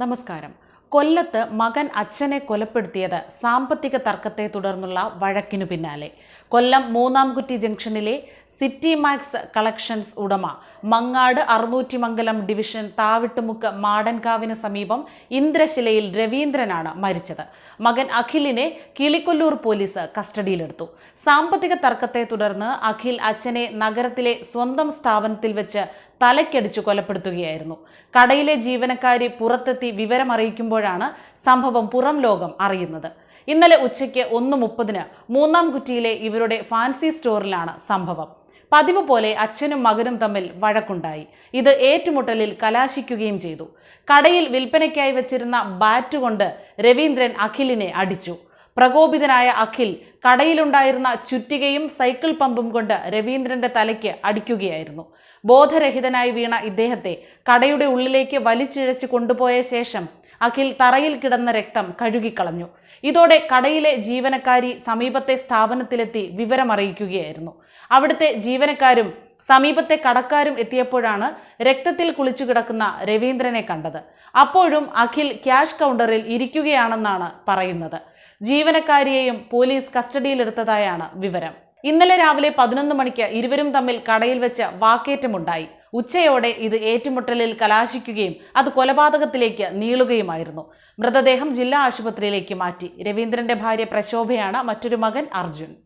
നമസ്കാരം. കൊല്ലത്ത് മകൻ അച്ഛനെ കൊലപ്പെടുത്തിയത് സാമ്പത്തിക തർക്കത്തെ തുടർന്നുള്ള വഴക്കിനു പിന്നാലെ. കൊല്ലം മൂന്നാംകുറ്റി ജംഗ്ഷനിലെ സിറ്റി മാക്സ് കളക്ഷൻസ് ഉടമ മങ്ങാട് അറുന്നൂറ്റിമംഗലം ഡിവിഷൻ താവിട്ടുമുക്ക് മാടൻകാവിന് സമീപം ഇന്ദ്രശിലയിൽ രവീന്ദ്രനാണ് മരിച്ചത്. മകൻ അഖിലിനെ കിളിക്കൊല്ലൂർ പോലീസ് കസ്റ്റഡിയിലെടുത്തു. സാമ്പത്തിക തർക്കത്തെ തുടർന്ന് അഖിൽ അച്ഛനെ നഗരത്തിലെ സ്വന്തം സ്ഥാപനത്തിൽ വെച്ച് തലയ്ക്കടിച്ചു കൊലപ്പെടുത്തുകയായിരുന്നു. കടയിലെ ജീവനക്കാരി പുറത്തെത്തി വിവരമറിയിക്കുമ്പോഴാണ് സംഭവം പുറം ലോകം അറിയുന്നത്. ഇന്നലെ ഉച്ചയ്ക്ക് ഒന്ന് മുപ്പതിന് മൂന്നാം കുറ്റിയിലെ ഇവരുടെ ഫാൻസി സ്റ്റോറിലാണ് സംഭവം. പതിവ് പോലെ അച്ഛനും മകനും തമ്മിൽ വഴക്കുണ്ടായി. ഇത് ഏറ്റുമുട്ടലിൽ കലാശിക്കുകയും ചെയ്തു. കടയിൽ വിൽപ്പനയ്ക്കായി വെച്ചിരുന്ന ബാറ്റ് കൊണ്ട് രവീന്ദ്രൻ അഖിലിനെ അടിച്ചു. പ്രകോപിതനായ അഖിൽ കടയിലുണ്ടായിരുന്ന ചുറ്റികയും സൈക്കിൾ പമ്പും കൊണ്ട് രവീന്ദ്രന്റെ തലയ്ക്ക് അടിക്കുകയായിരുന്നു. ബോധരഹിതനായി വീണ ഇദ്ദേഹത്തെ കടയുടെ ഉള്ളിലേക്ക് വലിച്ചിഴച്ച് കൊണ്ടുപോയ ശേഷം അഖിൽ തറയിൽ കിടന്ന രക്തം കഴുകിക്കളഞ്ഞു. ഇതോടെ കടയിലെ ജീവനക്കാരി സമീപത്തെ സ്ഥാപനത്തിലെത്തി വിവരമറിയിക്കുകയായിരുന്നു. അവിടുത്തെ ജീവനക്കാരും സമീപത്തെ കടക്കാരും എത്തിയപ്പോഴാണ് രക്തത്തിൽ കുളിച്ചു കിടക്കുന്ന രവീന്ദ്രനെ കണ്ടത്. അപ്പോഴും അഖിൽ ക്യാഷ് കൗണ്ടറിൽ ഇരിക്കുകയാണെന്നാണ് പറയുന്നത്. ജീവനക്കാരിയെയും പോലീസ് കസ്റ്റഡിയിലെടുത്തതായാണ് വിവരം. ഇന്നലെ രാവിലെ പതിനൊന്ന് മണിക്ക് ഇരുവരും തമ്മിൽ കടയിൽ വെച്ച് വാക്കേറ്റമുണ്ടായി. ഉച്ചയോടെ ഇത് ഏറ്റുമുട്ടലിൽ കലാശിക്കുകയും അത് കൊലപാതകത്തിലേക്ക് നീളുകയുമായിരുന്നു. മൃതദേഹം ജില്ലാ ആശുപത്രിയിലേക്ക് മാറ്റി. രവീന്ദ്രന്റെ ഭാര്യ പ്രശോഭയാണ് മറ്റൊരു മകൻ അർജുൻ.